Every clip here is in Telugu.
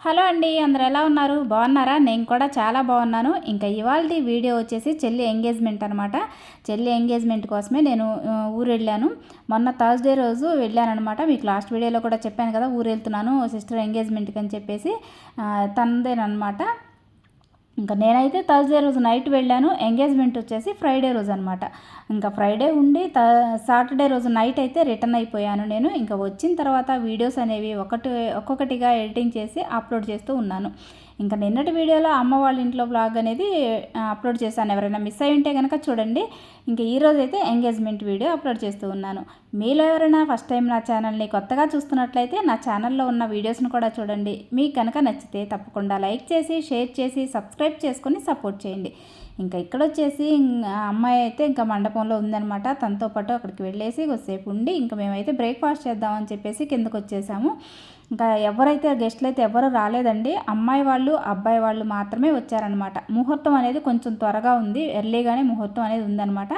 హలో అండి అందరు ఎలా ఉన్నారు? బాగున్నారా? నేను కూడా చాలా బాగున్నాను. ఇంకా ఇవాళ వీడియో వచ్చేసి చెల్లి ఎంగేజ్మెంట్ అనమాట చెల్లి ఎంగేజ్మెంట్ కోసమే నేను ఊరు వెళ్ళాను మొన్న థర్స్డే రోజు వెళ్ళాను అనమాట మీకు లాస్ట్ వీడియోలో కూడా చెప్పాను కదా ఊరు వెళ్తున్నాను సిస్టర్ ఎంగేజ్మెంట్కి అని చెప్పేసి తనదేనమాట ఇంకా నేనైతే థర్స్డే రోజు నైట్ వెళ్ళాను. ఎంగేజ్మెంట్ వచ్చేసి ఫ్రైడే రోజు అనమాట ఇంకా ఫ్రైడే ఉండి త సాటర్డే రోజు నైట్ అయితే రిటర్న్ అయిపోయాను నేను. ఇంకా వచ్చిన తర్వాత వీడియోస్ అనేవి ఒకటి ఒక్కొక్కటిగా ఎడిటింగ్ చేసి అప్లోడ్ చేస్తూ ఉన్నాను. ఇంకా నిన్నటి వీడియోలో అమ్మ వాళ్ళ ఇంట్లో బ్లాగ్ అనేది అప్లోడ్ చేశాను. ఎవరైనా మిస్ అయి ఉంటే కనుక చూడండి. ఇంకా ఈరోజు అయితే ఎంగేజ్మెంట్ వీడియో అప్లోడ్ చేస్తూ ఉన్నాను. మీలో ఎవరైనా ఫస్ట్ టైం నా ఛానల్ని కొత్తగా చూస్తున్నట్లయితే నా ఛానల్లో ఉన్న వీడియోస్ని కూడా చూడండి. మీకు కనుక నచ్చితే తప్పకుండా లైక్ చేసి షేర్ చేసి సబ్స్క్రైబ్ చేసుకొని సపోర్ట్ చేయండి. ఇంకా ఇక్కడ వచ్చేసి అమ్మాయి అయితే ఇంకా మండపంలో ఉందనమాట తనతో పాటు అక్కడికి వెళ్ళేసి కొద్దిసేపు ఉండి ఇంకా మేమైతే బ్రేక్ఫాస్ట్ చేద్దామని చెప్పేసి కిందకు వచ్చేసాము ఇంకా ఎవరైతే గెస్ట్లు అయితే ఎవరు రాలేదండి అమ్మాయి వాళ్ళు అబ్బాయి వాళ్ళు మాత్రమే వచ్చారనమాట ముహూర్తం అనేది కొంచెం త్వరగా ఉంది ఎర్లీగానే ముహూర్తం అనేది ఉందనమాట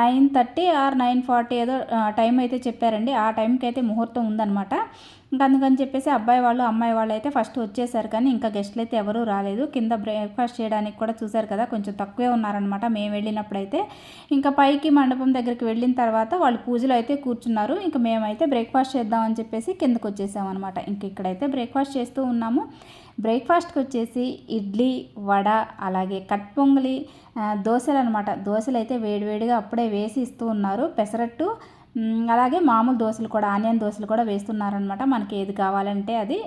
nine thirty or nine forty ఏదో టైం అయితే చెప్పారండి. ఆ టైంకి అయితే ముహూర్తం ఉందనమాట ఇంకా అందుకని చెప్పేసి అబ్బాయి వాళ్ళు అమ్మాయి వాళ్ళు అయితే ఫస్ట్ వచ్చేసారు కానీ ఇంకా గెస్ట్లు అయితే ఎవరూ రాలేదు. కింద బ్రేక్ఫాస్ట్ చేయడానికి కూడా చూసారు కదా కొంచెం తక్కువే ఉన్నారనమాట మేము వెళ్ళినప్పుడైతే ఇంకా పైకి మండపం దగ్గరికి వెళ్ళిన తర్వాత వాళ్ళు పూజలు అయితే కూర్చున్నారు. ఇంకా మేమైతే బ్రేక్ఫాస్ట్ చేద్దామని చెప్పేసి కిందకు వచ్చేసామన్నమాట. ఇంకా ఇంక ఇక్కడైతే బ్రేక్ఫాస్ట్ చేస్తూ ఉన్నాము. బ్రేక్ఫాస్ట్కి వచ్చేసి ఇడ్లీ వడ అలాగే కట్ పొంగలి దోశలు అనమాట దోశలు అయితే వేడివేడిగా అప్పుడే వేసి ఇస్తూ ఉన్నారు. పెసరట్టు అలాగే మామూలు దోశలు కూడా ఆనియన్ దోశలు కూడా వేస్తున్నారనమాట మనకి ఏది కావాలంటే అది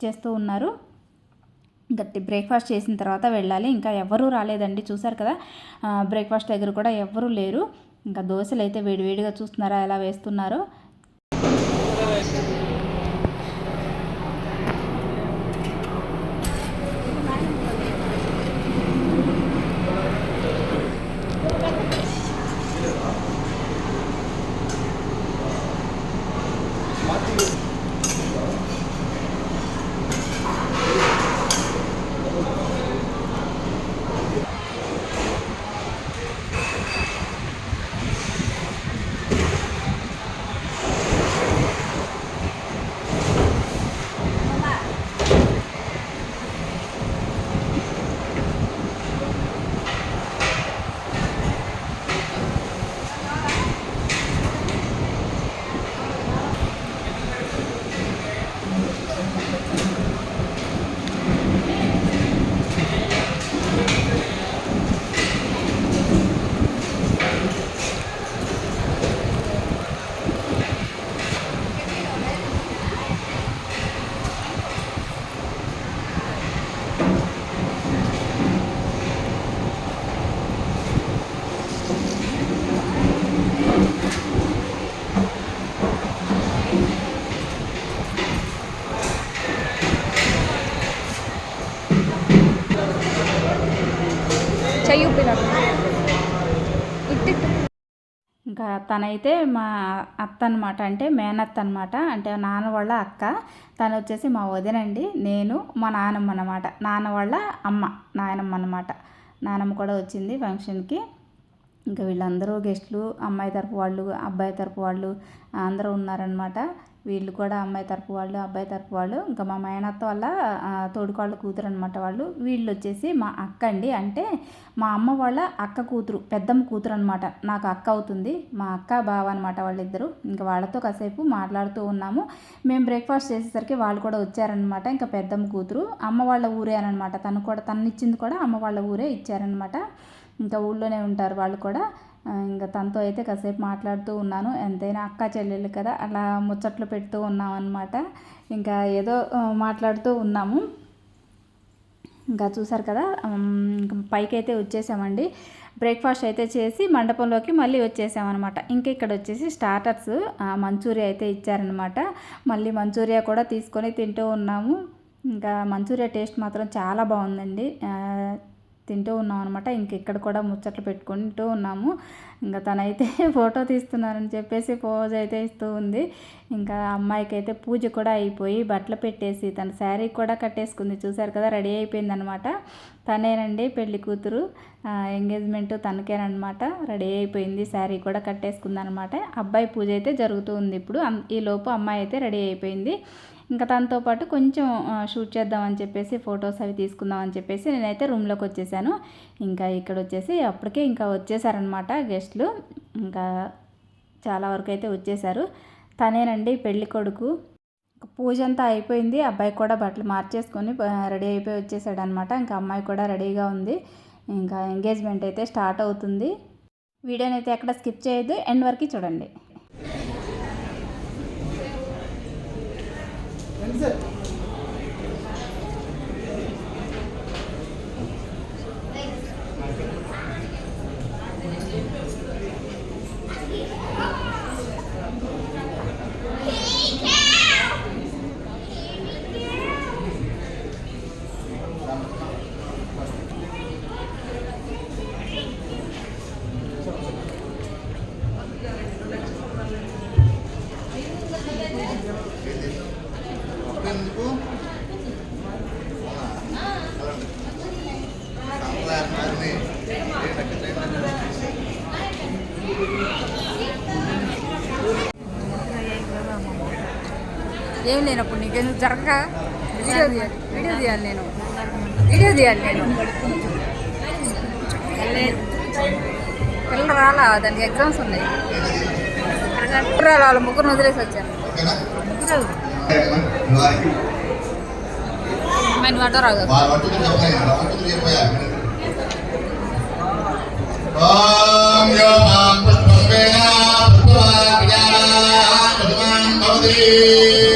చేస్తూ ఉన్నారు. గట్టి బ్రేక్ఫాస్ట్ చేసిన తర్వాత వెళ్ళాలి. ఇంకా ఎవరూ రాలేదండి చూసారు కదా? బ్రేక్ఫాస్ట్ దగ్గర కూడా ఎవరూ లేరు. ఇంకా దోశలు అయితే వేడివేడిగా చూస్తున్నారా ఎలా వేస్తున్నారో? తనైతే మా అత్త అనమాట అంటే మేనత్త అనమాట అంటే నాన్న వాళ్ళ అక్క. తను వచ్చేసి మా వదినండి నేను మా నానమ్మ అనమాట నాన్న వాళ్ళ అమ్మ నాయనమ్మ అనమాట నానమ్మ కూడా వచ్చింది ఫంక్షన్కి. ఇంకా వీళ్ళందరూ గెస్ట్లు అమ్మాయి తరపు వాళ్ళు అబ్బాయి తరపు వాళ్ళు అందరూ ఉన్నారనమాట వీళ్ళు కూడా అమ్మాయి తరపు వాళ్ళు అబ్బాయి తరపు వాళ్ళు. ఇంకా మా మేనత్త వాళ్ళ తోడుకోళ్ళ కూతురు అనమాట వాళ్ళు. వీళ్ళు వచ్చేసి మా అక్క అండి అంటే మా అమ్మ వాళ్ళ అక్క కూతురు పెద్దమ్మ కూతురు అనమాట నాకు అక్క అవుతుంది. మా అక్క బావ అనమాట వాళ్ళిద్దరు. ఇంకా వాళ్ళతో కాసేపు మాట్లాడుతూ ఉన్నాము. మేము బ్రేక్ఫాస్ట్ చేసేసరికి వాళ్ళు కూడా వచ్చారనమాట ఇంకా పెద్దమ్మ కూతురు అమ్మ వాళ్ళ ఊరే అనమాట తను కూడా తను ఇచ్చింది కూడా అమ్మ వాళ్ళ ఊరే ఇచ్చారనమాట ఇంకా ఊళ్ళోనే ఉంటారు వాళ్ళు కూడా. ఇంకా తనతో అయితే కాసేపు మాట్లాడుతూ ఉన్నాను. ఎంతైనా అక్క చెల్లెళ్ళు కదా అలా ముచ్చట్లు పెడుతూ ఉన్నాం అనమాట ఇంకా ఏదో మాట్లాడుతూ ఉన్నాము. ఇంకా చూసారు కదా పైకైతే పైకి అయితే వచ్చేసామండి. బ్రేక్ఫాస్ట్ అయితే చేసి మండపంలోకి మళ్ళీ వచ్చేసామన్నమాట. ఇంకా ఇక్కడ వచ్చేసి స్టార్టర్స్ మంచూరియా అయితే ఇచ్చారనమాట మళ్ళీ మంచూరియా కూడా తీసుకొని తింటూ ఉన్నాము. ఇంకా మంచూరియా టేస్ట్ మాత్రం చాలా బాగుందండి. తింటూ ఉన్నాం అనమాట ఇంకెక్కడ కూడా ముచ్చట్లు పెట్టుకుంటూ ఉన్నాము. ఇంకా తనైతే ఫోటో తీస్తున్నారని చెప్పేసి పోజ్ అయితే ఇస్తూ ఉంది. ఇంకా అమ్మాయికి అయితే పూజ కూడా అయిపోయి బట్టలు పెట్టేసి తన శారీ కూడా కట్టేసుకుంది. చూసారు కదా రెడీ అయిపోయిందనమాట తనేనండి పెళ్ళి కూతురు. ఎంగేజ్మెంట్ తనకేనమాట రెడీ అయిపోయింది. శారీ కూడా కట్టేసుకుందనమాట అబ్బాయి పూజ అయితే జరుగుతూ ఉంది ఇప్పుడు. ఈలోపు ఈ లోపు అమ్మాయి అయితే రెడీ అయిపోయింది. ఇంకా తనతో పాటు కొంచెం షూట్ చేద్దామని చెప్పేసి ఫొటోస్ అవి తీసుకుందామని చెప్పేసి నేనైతే రూమ్లోకి వచ్చేసాను. ఇంకా ఇక్కడ వచ్చేసి అప్పటికే ఇంకా వచ్చేసారనమాట గెస్ట్లు. ఇంకా చాలా వరకు అయితే వచ్చేసారు. తనేనండి పెళ్ళి కొడుకు పూజ అంతా అయిపోయింది. అబ్బాయి కూడా బట్టలు మార్చేసుకొని రెడీ అయిపోయి వచ్చేసాడు అనమాట ఇంకా అమ్మాయి కూడా రెడీగా ఉంది. ఇంకా ఎంగేజ్మెంట్ అయితే స్టార్ట్ అవుతుంది. వీడియోని అయితే ఎక్కడ స్కిప్ చేయొద్దు. ఎండ్ వరకు చూడండి. ఎందుకు ఏం లేనప్పుడు నీకెందుకు జరగక వీడియో తీయాలి వీడియో తీయాలి నేను వీడియో తీయాలి నేను పిల్లలు రాలా దానికి ఎగ్జామ్స్ ఉన్నాయి రాలా వాళ్ళ ముగ్గురు వదిలేసి వచ్చాను నేను వాటర్ రాదు ఓం యో పుష్పేణ పుష్పవాక్యా భవతి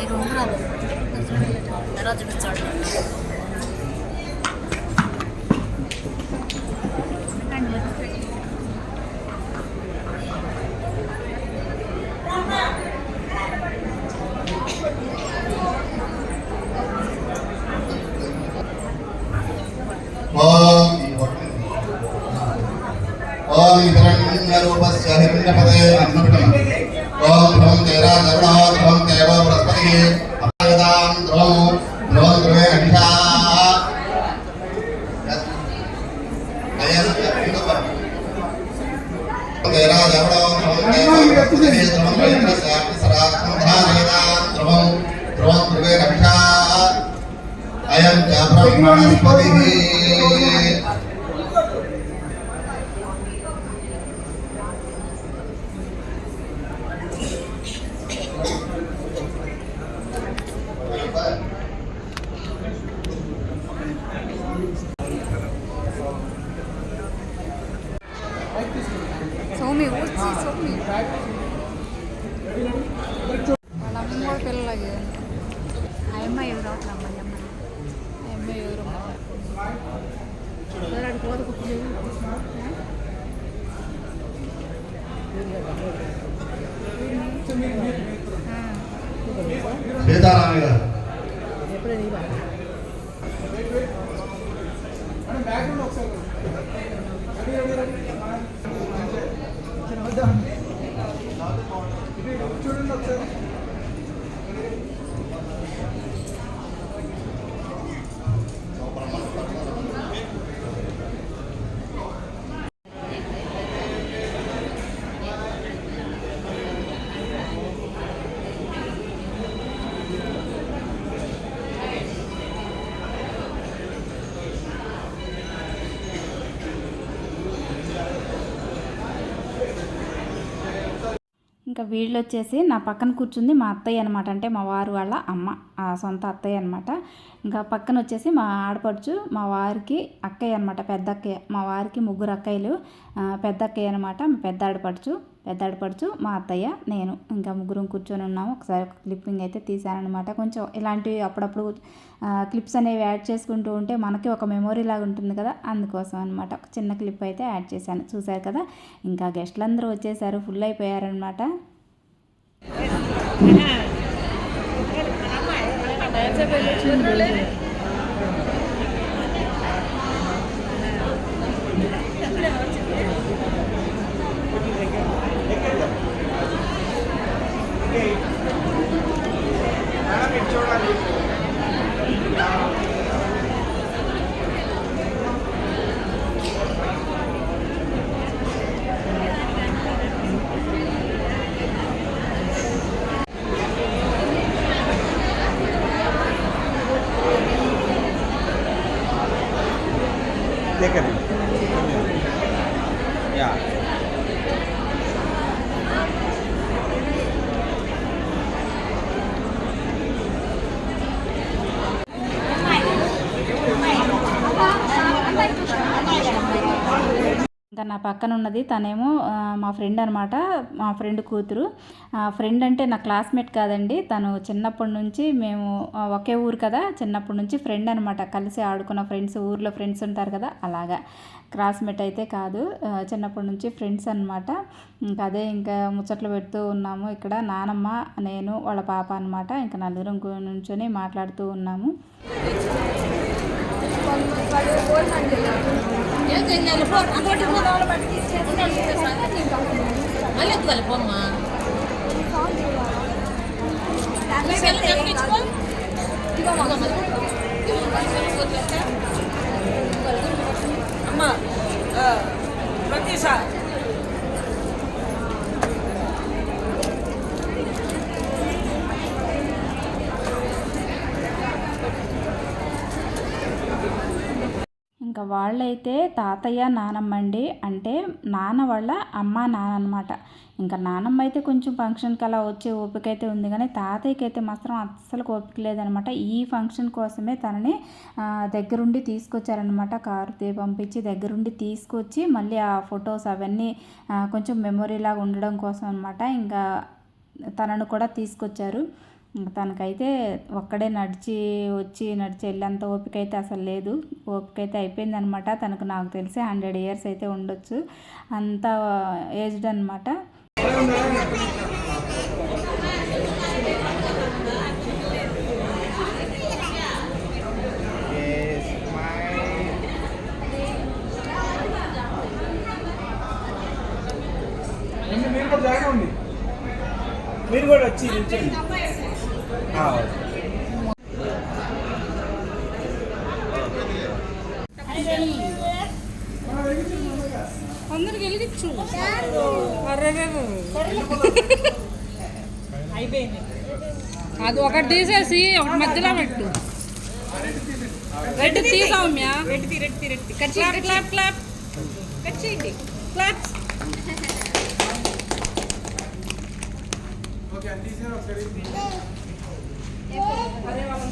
이거 하라고. 내려주면 쩔. హిరణ్యరూపస్య హిరణ్యపదే అన్నపటం ఓం ధ్రువం తేరా కరుణా ధ్రువం దేవ బృహస్పతి అపయదాం ధ్రువం ధ్రువం ధ్రువే అభిషా తేరా జవడో ధ్రువం దేవ బృహస్పతి ధ్రువం ఇంద్రస్య అగ్నిసరాత్మం ధారయదాం ధ్రువం ధ్రువం ధ్రువే అభిషా అయం చ బ్రహ్మణస్పతి సౌమి వచ్చి సౌమి వాళ్ళ అమ్మ కూడా పిల్లలకి ఆ అమ్మాయి ఎవరు అవట్లా అమ్మాయి అమ్మాయి ఆ అమ్మాయి ఎవరు ఎవరాడు కుప్పలేదు సీతారామయ్య గారు. ఇంకా వీళ్ళు వచ్చేసి నా పక్కన కూర్చుంది మా అత్తయ్య అనమాట అంటే మా వారు వాళ్ళ అమ్మ ఆ సొంత అత్తయ్య అనమాట ఇంకా పక్కన వచ్చేసి మా ఆడపడుచు మా వారికి అక్కయ్య అనమాట పెద్ద అక్కయ్య మా వారికి ముగ్గురు అక్కయ్యలు పెద్ద అక్కయ్య అనమాట పెద్ద ఆడపడుచు. పెద్దడపడుచు మా అత్తయ్య నేను ఇంకా ముగ్గురం కూర్చొని ఉన్నాము. ఒకసారి ఒక క్లిప్పింగ్ అయితే తీశానమాట కొంచెం ఇలాంటివి అప్పుడప్పుడు క్లిప్స్ అనేవి యాడ్ చేసుకుంటూ ఉంటే మనకి ఒక మెమొరీ లాగా ఉంటుంది కదా? అందుకోసం అనమాట ఒక చిన్న క్లిప్ అయితే యాడ్ చేశాను. చూశారు కదా? ఇంకా గెస్ట్లు అందరూ వచ్చేసారు. ఫుల్ అయిపోయారనమాట Take a. Yeah. ఇంకా నా పక్కన ఉన్నది తనేమో మా ఫ్రెండ్ అనమాట మా ఫ్రెండ్ కూతురు. ఆ, ఫ్రెండ్ అంటే నా క్లాస్మేట్ కాదండి. తను చిన్నప్పటి నుంచి మేము ఒకే ఊరు కదా చిన్నప్పటి నుంచి ఫ్రెండ్ అనమాట కలిసి ఆడుకున్న ఫ్రెండ్స్ ఊర్లో ఫ్రెండ్స్ ఉంటారు కదా అలాగా. క్లాస్మేట్ అయితే కాదు చిన్నప్పటి నుంచి ఫ్రెండ్స్ అనమాట ఇంకా అదే ఇంకా ముచ్చట్లు పెడుతూ ఉన్నాము ఇక్కడ. నానమ్మ నేను వాళ్ళ పాప అనమాట ఇంకా నలుగురం నుంచొని మాట్లాడుతూ ఉన్నాము. మళ్ళీ కలిపమ్మా అమ్మా ప్రతిసారి ఇంకా వాళ్ళైతే తాతయ్య నానమ్మ అండి అంటే నాన్న వాళ్ళ అమ్మ నాన్న అనమాట ఇంకా నానమ్మ అయితే కొంచెం ఫంక్షన్కి అలా వచ్చే ఓపిక అయితే ఉంది కానీ తాతయ్యకి అయితే మాత్రం అస్సలు ఓపిక లేదనమాట ఈ ఫంక్షన్ కోసమే తనని దగ్గరుండి తీసుకొచ్చారనమాట కారు పంపించి దగ్గరుండి తీసుకొచ్చి మళ్ళీ ఆ ఫొటోస్ అవన్నీ కొంచెం మెమొరీ లాగా ఉండడం కోసం అనమాట ఇంకా తనను కూడా తీసుకొచ్చారు. తనకైతే ఒక్కడే నడిచి వచ్చి నడిచి వెళ్ళేంత ఓపిక అయితే అసలు లేదు. ఓపిక అయితే అయిపోయింది అనమాట తనకు నాకు తెలిసి హండ్రెడ్ ఇయర్స్ అయితే ఉండొచ్చు. అంత ఏజ్డ్ అనమాట మీరు కూడా వచ్చి నిల్చోండి. అందరికి వెలిగించు అయిపోయింది అది ఒకటి తీసేసి ఒకటి మధ్యలో పెట్టు రెడ్ తీసామ్యా క్లాప్ క్లాప్ క్లాప్ కట్ చేయండి క్లాప్ అరే వాళ్ళని కట్ చేసి తినిపించండి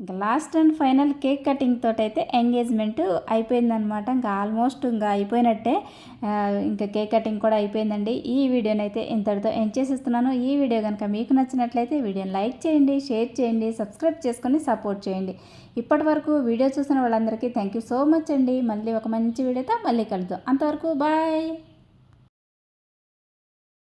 ఇంకా last and final cake cutting తోటి అయితే ఎంగేజ్మెంట్ అయిపోయిందనమాట ఇంకా ఆల్మోస్ట్ ఇంకా అయిపోయినట్టే. ఇంకా కేక్ కటింగ్ కూడా అయిపోయిందండి. ఈ వీడియోని అయితే ఇంతటితో ఎండ్ చేసేస్తున్నాను. ఈ వీడియో కనుక మీకు నచ్చినట్లయితే వీడియోని లైక్ చేయండి షేర్ చేయండి సబ్స్క్రైబ్ చేసుకొని సపోర్ట్ చేయండి. ఇప్పటి వరకు వీడియో చూసిన వాళ్ళందరికీ థ్యాంక్ యూ సో మచ్ అండి. మళ్ళీ ఒక మంచి వీడియోతో మళ్ళీ కలుద్దాం. అంతవరకు బాయ్